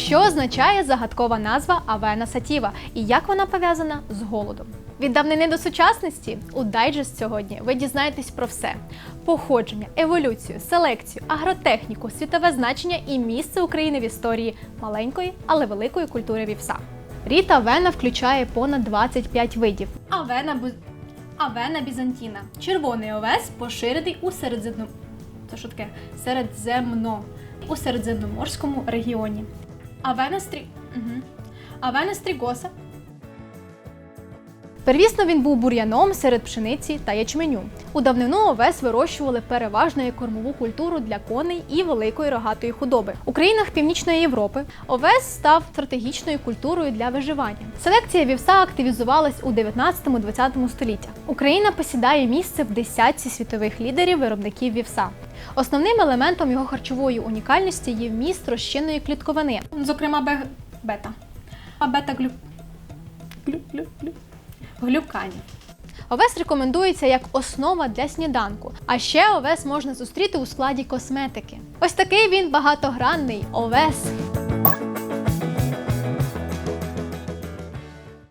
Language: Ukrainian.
Що означає загадкова назва Авена Сатіва і як вона пов'язана з голодом? Від давнини до сучасності у дайджест сьогодні ви дізнаєтесь про все: походження, еволюцію, селекцію, агротехніку, світове значення і місце України в історії маленької, але великої культури вівса. Рід Авена включає понад 25 видів. Авена бу... Авена бізантіна. Червоний овес поширений у середземно... Це що таке? Середземно. У середземноморському регіоні. Авена стрі... Угу. Авена стрігоса. Первісно він був бур'яном серед пшениці та ячменю. У давнину овес вирощували переважно як кормову культуру для коней і великої рогатої худоби. У країнах Північної Європи овес став стратегічною культурою для виживання. Селекція вівса активізувалась у 19-20 століттях. Україна посідає місце в десятці світових лідерів виробників вівса. Основним елементом його харчової унікальності є вміст розчинної клітковини, зокрема бе- бета. А глю-глю-глю глюканів. Овес рекомендується як основа для сніданку, а ще овес можна зустріти у складі косметики. Ось такий він багатогранний овес.